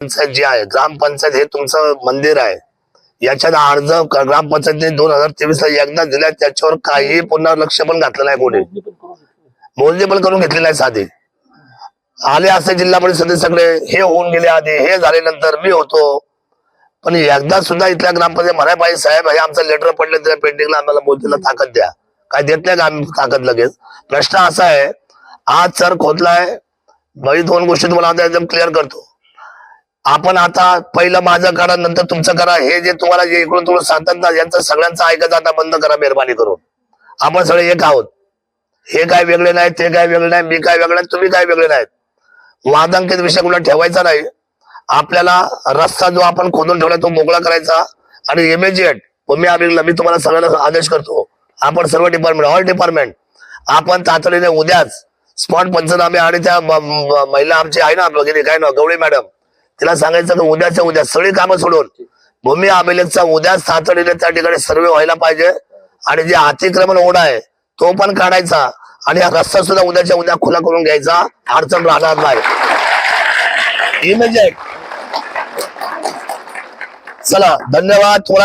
पंचायत जी आहे ग्रामपंचायत हे तुमचं मंदिर आहे. याच्यात अर्ज ग्रामपंचायतीने दोन हजार तेवीस ला एकदा दिलाय त्याच्यावर काही पुन्हा लक्ष पण घातलं नाही कोणी. मोजणी पण करून घेतली नाही साधी. आले असते जिल्हा परिषद सदस्य सगळे हे होऊन गेले आधी हे झाल्यानंतर मी होतो. पण एकदा सुद्धा इथल्या ग्रामपंचायत म्हणाय पाहिजे साहेब हे आमचं लेटर पडले त्या पेंटिंगला आम्हाला मोदीला ताकद द्या. काय देत नाही का आम्ही ताकद लगेच? प्रश्न असा आहे आज सर खोदलाय बाई दोन गोष्टी तुम्हाला एकदम क्लिअर करतो. आपण आता पहिलं माझं करा नंतर तुमचं करा. हे जे तुम्हाला जे इकडून तुम्हाला सांगतात ना यांचं सगळ्यांचं ऐकत आता बंद करा मेहरबानी करून. आपण सगळे एक आहोत. हे काय वेगळे नाही ते काय वेगळे नाही मी काय वेगळे नाही तुम्ही काय वेगळे नाहीत. वादांकित विषय कुठला ठेवायचा नाही. आपल्याला रस्ता जो आपण खोदून ठेवला तो मोकळा करायचा आणि इमिजिएट मी अभियानला मी तुम्हाला सगळ्यांना आदेश करतो. आपण सर्व डिपार्टमेंट ऑल डिपार्टमेंट आपण तातडीने उद्याच स्पॉट पंचनामे आणि त्या महिला आमची आहे ना काय ना गवळी मॅडम. तिला सांगायचं की उद्याच्या उद्या सगळी कामं सोडून भूमी अभिलेखचा उद्या तातडीने त्या ठिकाणी सर्वे व्हायला पाहिजे. आणि जे अतिक्रमण ओढा आहे तो पण काढायचा. आणि हा रस्ता सुद्धा उद्याच्या उद्या खुला करून घ्यायचा. अडचण राहणार नाही. इमेज म्हणजे- चला धन्यवाद. थोडा